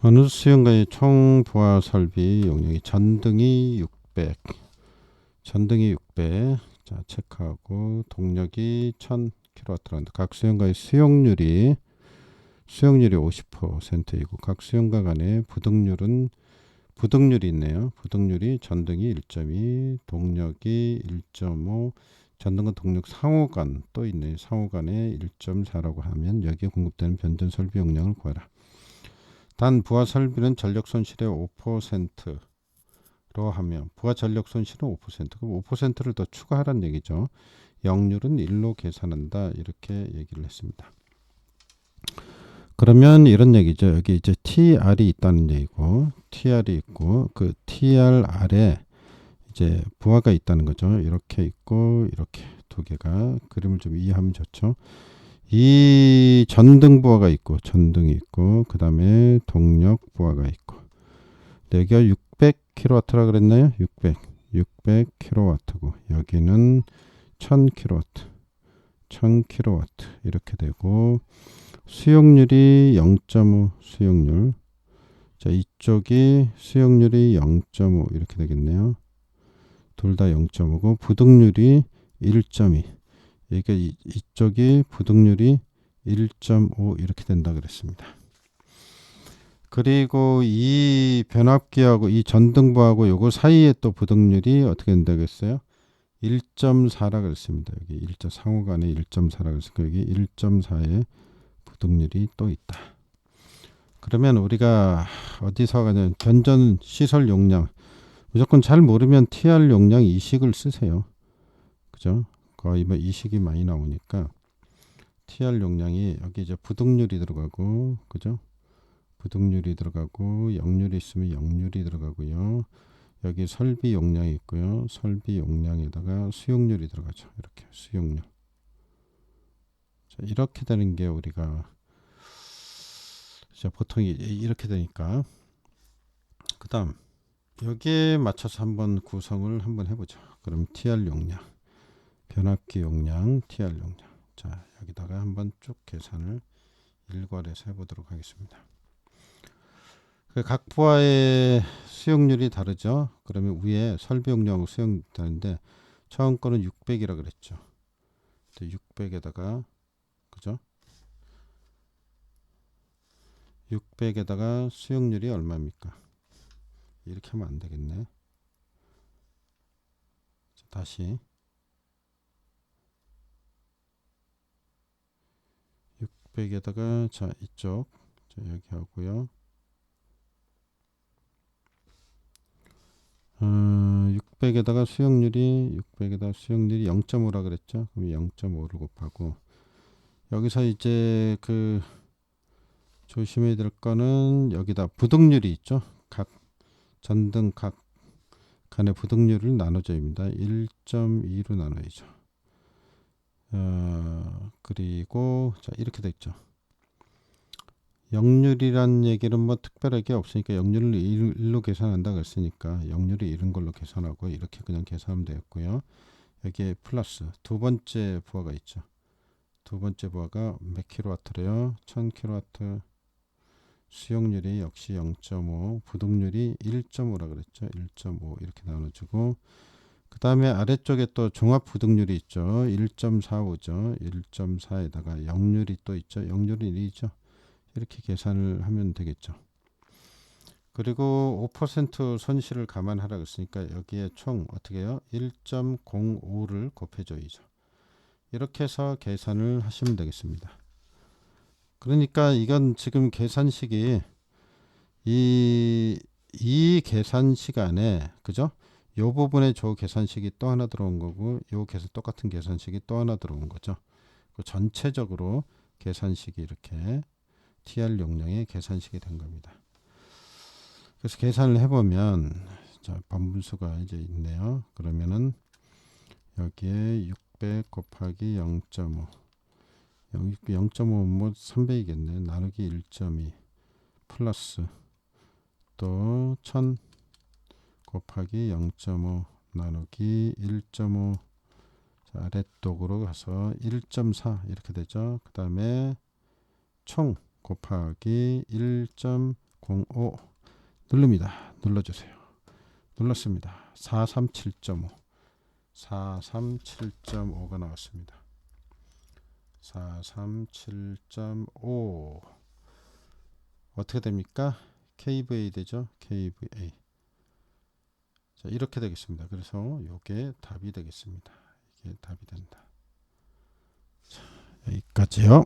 어느 수영가의 총 부하 설비 용량이 전등이 600, 전등이 600. 자 체크하고 동력이 1000kW라는데 각 수영가의 수용률이 수용률이 50%이고 각 수영가 간의 부등률은 부등률이 있네요. 부등률이 전등이 1.2, 동력이 1.5, 전등과 동력 상호간 또 있네요. 상호간에 1.4라고 하면 여기에 공급되는 변전 설비 용량을 구하라. 단 부하 설비는 전력 손실의 5%로 하면 부하 전력 손실은 5% 그럼 5%를 더 추가하라는 얘기죠. 역률은 1로 계산한다 이렇게 얘기를 했습니다. 그러면 이런 얘기죠. 여기 이제 TR이 있다는 얘기고 TR이 있고 그 TR 아래 이제 부하가 있다는 거죠. 이렇게 있고 이렇게 두 개가 그림을 좀 이해하면 좋죠. 이 전등 부하가 있고 전등이 있고 그 다음에 동력 부하가 있고. 여기가 600kW라 그랬나요? 600 600kW고 여기는 1000kW 1000kW 이렇게 되고 수용률이 0.5 수용률. 자 이쪽이 수용률이 0.5 이렇게 되겠네요. 둘 다 0.5고 부등률이 1.2 이게 이, 이쪽이 부등률이 1.5 이렇게 된다 그랬습니다 그리고 이 변압기하고 이 전등부하고 요거 사이에 또 부등률이 어떻게 된다겠어요 1.4라 그랬습니다 여기 1. 상호 간에 1.4라 그랬으니까 여기 1.4에 부등률이 또 있다. 그러면 우리가 어디서 가냐 변전 시설 용량 무조건 잘 모르면 TR 용량 이식을 쓰세요. 그죠? 거의 뭐 이식이 많이 나오니까 TR 용량이 여기 이제 부등률이 들어가고 그죠? 부등률이 들어가고 역률이 있으면 역률이 들어가고요. 여기 설비 용량이 있고요. 설비 용량에다가 수용률이 들어가죠. 이렇게 수용률. 자, 이렇게 되는 게 우리가 자, 보통 이렇게 되니까 그 다음 여기에 맞춰서 한번 구성을 한번 해보죠. 그럼 TR 용량, 변압기 용량, TR 용량. 자 여기다가 한번 쭉 계산을 일괄해서 해보도록 하겠습니다. 그각 부하의 수용률이 다르죠. 그러면 위에 설비 용량 수용 다른데 처음 거는 600이라 그랬죠. 600에다가 그죠? 600에다가 수용률이 얼마입니까? 이렇게 하면 안 되겠네. 다시 600에다가 자 이쪽 자 여기 하고요. 어, 600에다가 수용률이 600에다 수용률이 0.5라 그랬죠. 그럼 0.5를 곱하고 여기서 이제 그 조심해야 될 거는 여기다 부등률이 있죠. 각 전등 각 간의 부등률을 나눠줘입니다. 1.2로 나눠야죠. 어, 그리고 자 이렇게 됐죠. 역률이란 얘기는 뭐 특별하게 없으니까 역률을 1로 계산한다 그랬으니까 역률이 이런 걸로 계산하고 이렇게 그냥 계산하면 되겠고요. 여기에 플러스 두 번째 부하가 있죠. 두 번째 부하가 몇 킬로와트래요? 1000킬로와트 수용률이 역시 0.5 부동률이 1.5라 그랬죠 1.5 이렇게 나눠주고 그 다음에 아래쪽에 또 종합 부등률이 있죠. 1.45죠. 1.4에다가 역률이 또 있죠. 역률이 1이죠. 이렇게 계산을 하면 되겠죠. 그리고 5% 손실을 감안하라 그랬으니까 여기에 총 어떻게 해요? 1.05를 곱해줘야죠. 이렇게 해서 계산을 하시면 되겠습니다. 그러니까 이건 지금 계산식이 이, 이 계산 시간에 그죠? 요 부분에 저 계산식이 또 하나 들어온 거고 요 계산 똑같은 계산식이 또 하나 들어온 거죠. 그 전체적으로 계산식이 이렇게 TR 용량의 계산식이 된 겁니다. 그래서 계산을 해보면 자 반분수가 이제 있네요. 그러면은 여기에 6 600 곱하기 0.5 0.5뭐 300이겠네 나누기 1.2 플러스 또 1000 곱하기 0.5 나누기 1.5 아래쪽으로 가서 1.4 이렇게 되죠 그 다음에 총 곱하기 1.05 05 누릅니다. 눌러주세요. 눌렀습니다. 437.5 437.5가 나왔습니다. 437.5 어떻게 됩니까? KVA 되죠? KVA 자 이렇게 되겠습니다. 그래서 이게 답이 되겠습니다. 이게 답이 된다. 자 여기까지요.